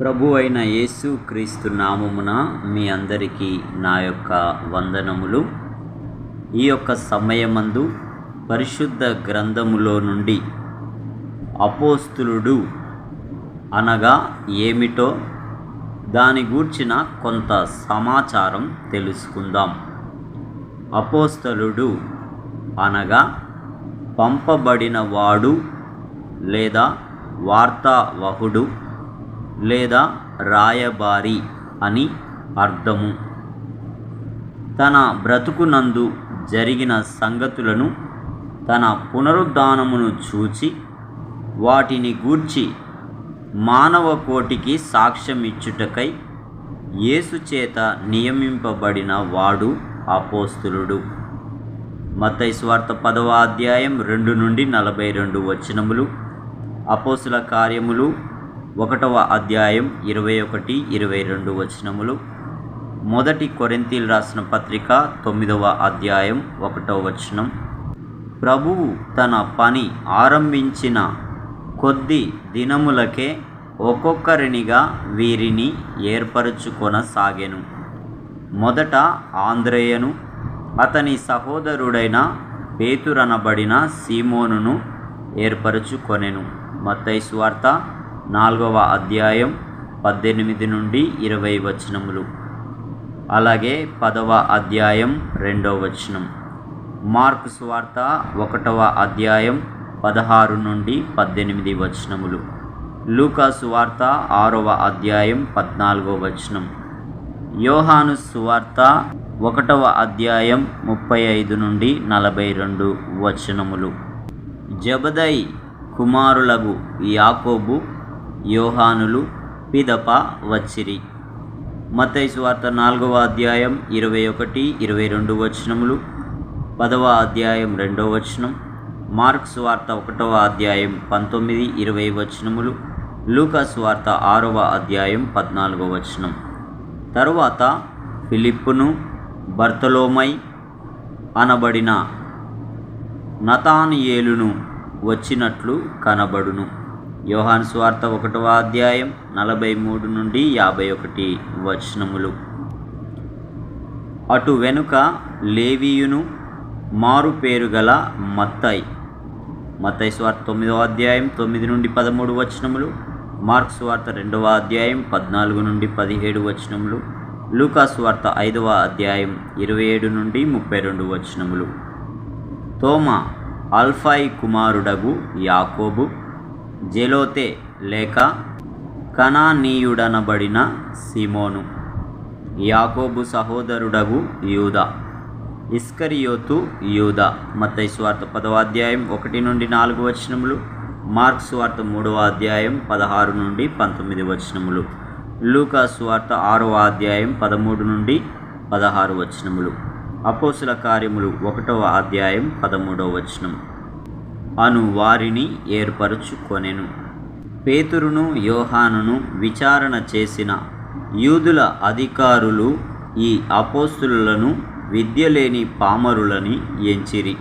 ప్రభు అయిన యేసు క్రీస్తు నామమున మీ అందరికీ నా యొక్క వందనములు. ఈ యొక్క సమయమందు పరిశుద్ధ గ్రంథములో నుండి అపోస్తులుడు అనగా ఏమిటో దాని గూర్చిన కొంత సమాచారం తెలుసుకుందాం. అపోస్తలుడు అనగా పంపబడిన వాడు లేదా వార్తావహుడు లేదా రాయబారి అని అర్థము. తన బ్రతుకునందు జరిగిన సంగతులను తన పునరుద్ధానమును చూచి వాటిని గూర్చి మానవ కోటికి సాక్ష్యం ఇచ్చుటకై యేసు చేత నియమింపబడిన వాడు అపోస్తులుడు. మత్తయి స్వార్థ పదవ అధ్యాయం రెండు నుండి నలభై రెండు వచనములు అపోసుల కార్యములు ఒకటవ అధ్యాయం ఇరవై ఒకటి ఇరవై రెండు వచనములు. మొదటి కొరింతీలు రాసిన పత్రిక తొమ్మిదవ అధ్యాయం ఒకటవ వచనం. ప్రభువు తన పని ఆరంభించిన కొద్ది దినములకే ఒక్కొక్కరినిగా వీరిని ఏర్పరచుకొనసాగెను. మొదట ఆంధ్రేయను అతని సహోదరుడైన పేతురనబడిన సీమోనును ఏర్పరచుకొనెను. మత్తైసు వార్త నాలుగవ అధ్యాయం పద్దెనిమిది నుండి ఇరవై వచనములు. అలాగే పదవ అధ్యాయం రెండవ వచనం. మార్కు స్వార్త ఒకటవ అధ్యాయం పదహారు నుండి పద్దెనిమిది వచనములు. లూకా సువార్త ఆరవ అధ్యాయం పద్నాలుగవ వచనం. యోహాను సువార్త ఒకటవ అధ్యాయం ముప్పై ఐదు నుండి నలభై రెండు వచనములు. జబదై కుమారులగు యాకోబు యోహానులు పిదప వచ్చిరి. మత్తయి వార్త నాలుగవ అధ్యాయం ఇరవై ఒకటి ఇరవై రెండు వచనములు పదవ అధ్యాయం రెండవ వచనం మార్క్స్ వార్త ఒకటవ అధ్యాయం పంతొమ్మిది ఇరవై వచనములు లూకాస్ వార్త ఆరవ అధ్యాయం పద్నాలుగవ వచనం. తరువాత ఫిలిప్పును బర్తలోమై అనబడిన నతానియేలును వచ్చినట్లు కనబడును. యోహాన్ స్వార్త ఒకటవ అధ్యాయం నలభై మూడు నుండి యాభై ఒకటి వచనములు. అటు వెనుక లేవీయును మారు పేరు గల మత్తై మత్తాయి స్వార్త తొమ్మిదవ అధ్యాయం తొమ్మిది నుండి పదమూడు వచనములు. మార్క్ స్వార్త రెండవ అధ్యాయం పద్నాలుగు నుండి పదిహేడు వచనములు. లూకా స్వార్త ఐదవ అధ్యాయం ఇరవై ఏడు నుండి ముప్పై రెండు వచనములు. తోమ అల్ఫాయి కుమారుడగు యాకోబు జెలోతే లేక కనానీయుడనబడిన సిమోను. యాకోబు సహోదరుడగు యూద. ఇస్కరియోతు యూద. మత్తయి స్వార్థ పదవ అధ్యాయం ఒకటి నుండి నాలుగు వచనములు. మార్క్ స్వార్థ మూడవ అధ్యాయం పదహారు నుండి పంతొమ్మిది వచనములు. లూకా స్వార్థ ఆరవ అధ్యాయం పదమూడు నుండి పదహారు వచనములు. అపోసుల కార్యములు ఒకటవ అధ్యాయం పదమూడవ వచనం అను వారిని ఏర్పరచుకొనెను. పేతురును యోహానును విచారణ చేసిన యూదుల అధికారులు ఈ అపోస్తులను విద్య లేని పామరులని ఎంచిరి.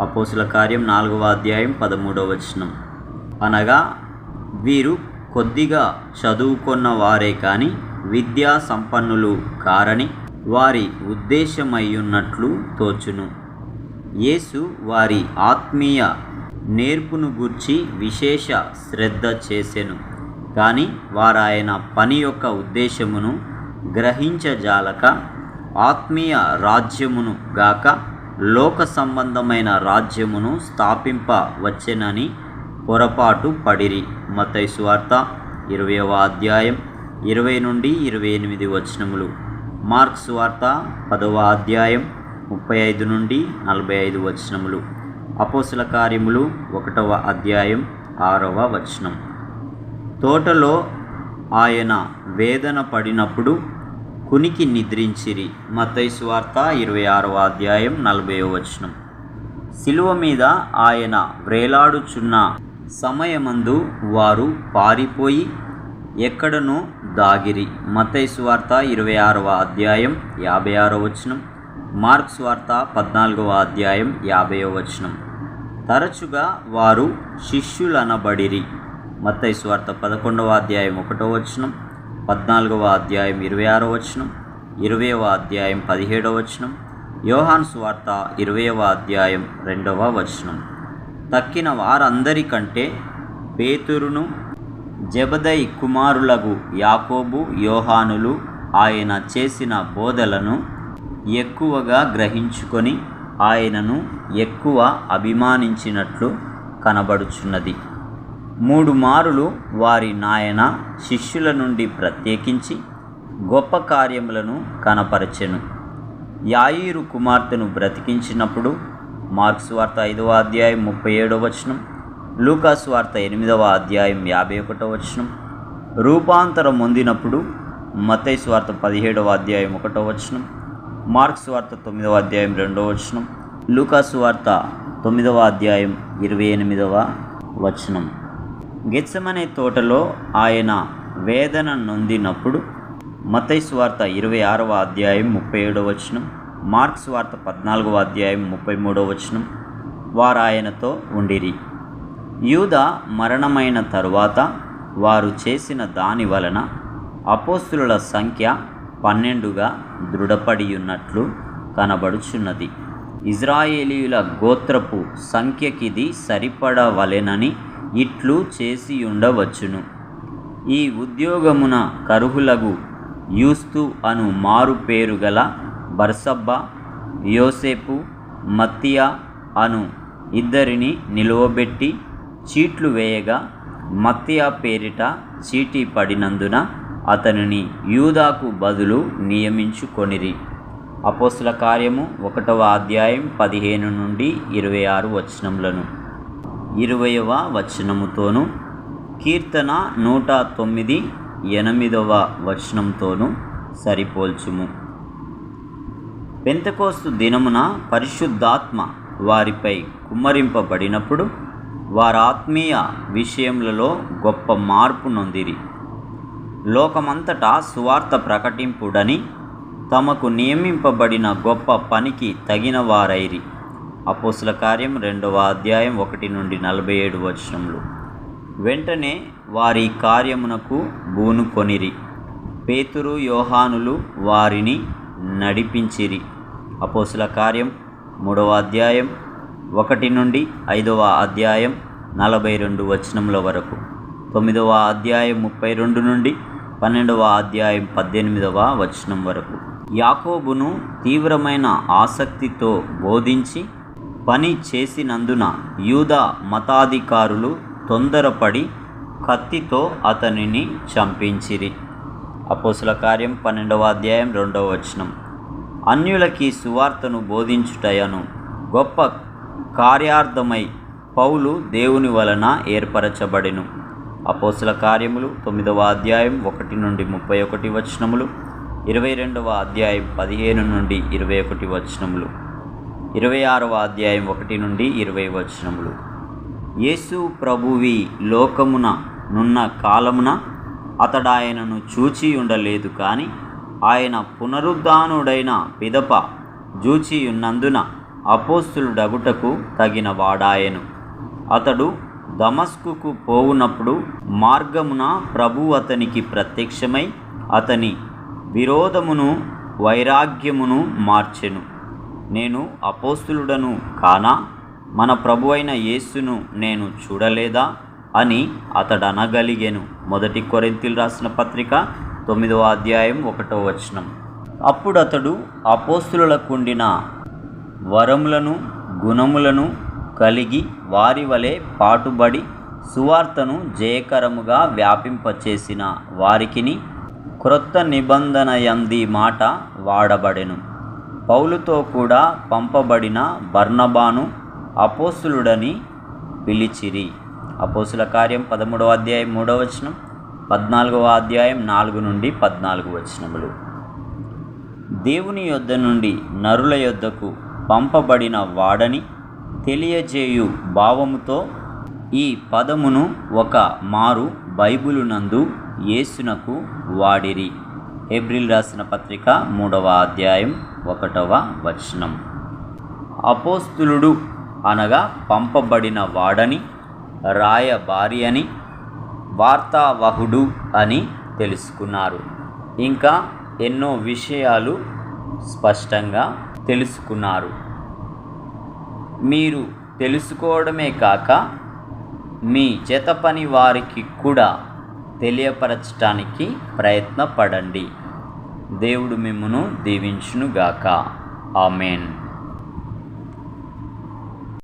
అపోసుల కార్యం నాలుగవ అధ్యాయం పదమూడవ వచనం. అనగా వీరు కొద్దిగా చదువుకున్న వారే కానీ విద్యా సంపన్నులు కారని వారి ఉద్దేశమయ్యున్నట్లు తోచును. యేసు వారి ఆత్మీయ నేర్పును గూర్చి విశేష శ్రద్ధ చేసెను. కానీ వారాయన పని యొక్క ఉద్దేశమును గ్రహించజాలక ఆత్మీయ రాజ్యమును గాక లోక సంబంధమైన రాజ్యమును స్థాపింప వచ్చెనని పొరపాటు పడిరి. మతై వార్త ఇరవయవ అధ్యాయం ఇరవై నుండి ఇరవై ఎనిమిది వచనములు. మార్క్స్ వార్త పదవ అధ్యాయం ముప్పై ఐదు నుండి నలభై ఐదు వచనములు. అపోసుల కార్యములు ఒకటవ అధ్యాయం ఆరవ వచనం. తోటలో ఆయన వేదన పడినప్పుడు కునికి నిద్రించిరి. మతైసు వార్త ఇరవై ఆరవ అధ్యాయం నలభైవ వచనం. శిలువ మీద ఆయన వ్రేలాడుచున్న సమయమందు వారు పారిపోయి ఎక్కడనో దాగిరి. మతైసు వార్త ఇరవై ఆరవ అధ్యాయం యాభై ఆరో వచనం. మార్క్స్ వార్త పద్నాలుగవ అధ్యాయం యాభైవ వచనం. తరచుగా వారు శిష్యులనబడిరి. మత్తైస్ వార్త పదకొండవ అధ్యాయం ఒకటో వచనం పద్నాలుగవ అధ్యాయం ఇరవై ఆరో వచనం ఇరవైవ అధ్యాయం పదిహేడవ వచనం యోహాన్ వార్త ఇరవైవ అధ్యాయం రెండవ వచనం. తక్కిన వారందరికంటే పేతురును జబదై కుమారులకు యాకోబు యోహానులు ఆయన చేసిన బోధలను ఎక్కువగా గ్రహించుకొని ఆయనను ఎక్కువ అభిమానించినట్లు కనబడుచున్నది. మూడు మారులు వారి నాయన శిష్యుల నుండి ప్రత్యేకించి గొప్ప కార్యములను కనపరచెను. యాయిరు కుమార్తెను బ్రతికించినప్పుడు మార్క్స్ వార్త ఐదవ అధ్యాయం ముప్పై ఏడవ వచనం లూకాస్ వార్త ఎనిమిదవ అధ్యాయం యాభై ఒకటవ వచనం రూపాంతరం పొందినప్పుడు మతైస్ వార్త పదిహేడవ అధ్యాయం ఒకటో వచనం మార్క్స్ వార్త తొమ్మిదవ అధ్యాయం రెండవ వచనం. లూకాసు వార్త తొమ్మిదవ అధ్యాయం ఇరవై ఎనిమిదవ వచనం. గెత్సమనే తోటలో ఆయన వేదన నొందినప్పుడు మతైసు వార్త ఇరవై ఆరవ అధ్యాయం ముప్పై ఏడవ వచనం మార్క్స్ వార్త పద్నాలుగవ అధ్యాయం ముప్పై మూడవ వచనం వారు ఆయనతో ఉండిరి. యూద మరణమైన తరువాత వారు చేసిన దాని వలన అపోస్తుల సంఖ్య పన్నెండుగా దృఢపడియున్నట్లు కనబడుచున్నది. ఇజ్రాయేలీయుల గోత్రపు సంఖ్యకిది సరిపడవలెనని ఇట్లు చేసి ఉండవచ్చును ఈ ఉద్యోగమున కరుహులగు యూస్తు అను మారు పేరు గల బర్సబ్బ యోసేపు మత్తియా అను ఇద్దరిని నిలువబెట్టి చీట్లు వేయగా మత్తియా పేరిట చీటీ పడినందున అతనిని యూదాకు బదులు నియమించుకొనిరి. అపోస్తుల కార్యము ఒకటవ అధ్యాయం పదిహేను నుండి ఇరవై ఆరు వచనములను. ఇరవయవ వచనముతోనూ కీర్తన నూట తొమ్మిది ఎనిమిదవ వచనంతోనూ సరిపోల్చుము. పెంతకోస్తు దినమున పరిశుద్ధాత్మ వారిపై కుమ్మరింపబడినప్పుడు వారి ఆత్మీయ విషయములలో గొప్ప మార్పు నొందిరి. లోకమంతటా సువార్త ప్రకటింపుడని తమకు నియమింపబడిన గొప్ప పనికి తగిన వారైరి అపోసుల కార్యం రెండవ అధ్యాయం ఒకటి నుండి నలభై ఏడు వచనములు. వెంటనే వారి కార్యమునకు బూనుకొనిరి పేతురు యోహానులు వారిని నడిపించిరి. అపోసుల కార్యం మూడవ అధ్యాయం ఒకటి నుండి ఐదవ అధ్యాయం నలభై రెండు వచనముల వరకు. తొమ్మిదవ అధ్యాయం ముప్పై రెండు నుండి పన్నెండవ అధ్యాయం పద్దెనిమిదవ వచనం వరకు. యాకోబును తీవ్రమైన ఆసక్తితో బోధించి పని చేసినందున యూదా మతాధికారులు తొందరపడి కత్తితో అతనిని చంపించిరి. అపోసుల కార్యం పన్నెండవ అధ్యాయం రెండవ వచనం. అన్యులకి సువార్తను బోధించుటయను గొప్ప కార్యార్థమై పౌలు దేవుని వలన ఏర్పరచబడెను. అపోసల కార్యములు తొమ్మిదవ అధ్యాయం ఒకటి నుండి ముప్పై ఒకటి వచనములు ఇరవై రెండవ అధ్యాయం పదిహేను నుండి ఇరవై ఒకటి వచనములు ఇరవై ఆరవ అధ్యాయం ఒకటి నుండి ఇరవై వచనములు. యేసు ప్రభువి లోకమున నున్న కాలమున అతడాయనను చూచి ఉండలేదు కానీ ఆయన పునరుద్ధానుడైన పిదప జూచి ఉన్నందున అపోస్తులుడగుటకు తగిన వాడాయను. అతడు దమస్కుకు పోవునప్పుడు మార్గమున ప్రభు అతనికి ప్రత్యక్షమై అతని విరోధమును వైరాగ్యమును మార్చెను. నేను అపోస్తులుడను కానా? మన ప్రభు అయిన యేసును నేను చూడలేదా? అని అతడు మొదటి కొరింతలు రాసిన పత్రిక తొమ్మిదవ అధ్యాయం ఒకటో వచనం. అప్పుడు అతడు అపోస్తులకుండిన వరములను గుణములను కలిగి వారి వలె పాటుబడి సువార్తను జయకరముగా వ్యాపింపచేసిన వారికిని క్రొత్త నిబంధనయంది మాట వాడబడెను. పౌలుతో కూడా పంపబడిన బర్ణబాను అపోసులుడని పిలిచిరి. అపోసుల కార్యం పదమూడవ అధ్యాయం మూడవ వచనం పద్నాలుగవ అధ్యాయం నాలుగు నుండి పద్నాలుగు వచనములు. దేవుని యొద్ద నుండి నరుల యొద్దకు పంపబడిన వాడని తెలియజేయు భావముతో ఈ పదమును ఒక మారు బైబిలు నందు యేసునకు వాడిరి. ఏప్రిల్ రాసిన పత్రిక మూడవ అధ్యాయం ఒకటవ వచనం. అపోస్తులుడు అనగా పంపబడిన వాడని రాయబారి అని వార్తావహుడు అని తెలుసుకున్నారు. ఇంకా ఎన్నో విషయాలు స్పష్టంగా తెలుసుకున్నారు. మీరు తెలుసుకోవడమే కాక మీ చేతపని పని వారికి కూడా తెలియపరచటానికి ప్రయత్నపడండి. దేవుడు మిమ్మను దీవించునుగాక. ఆమెన్.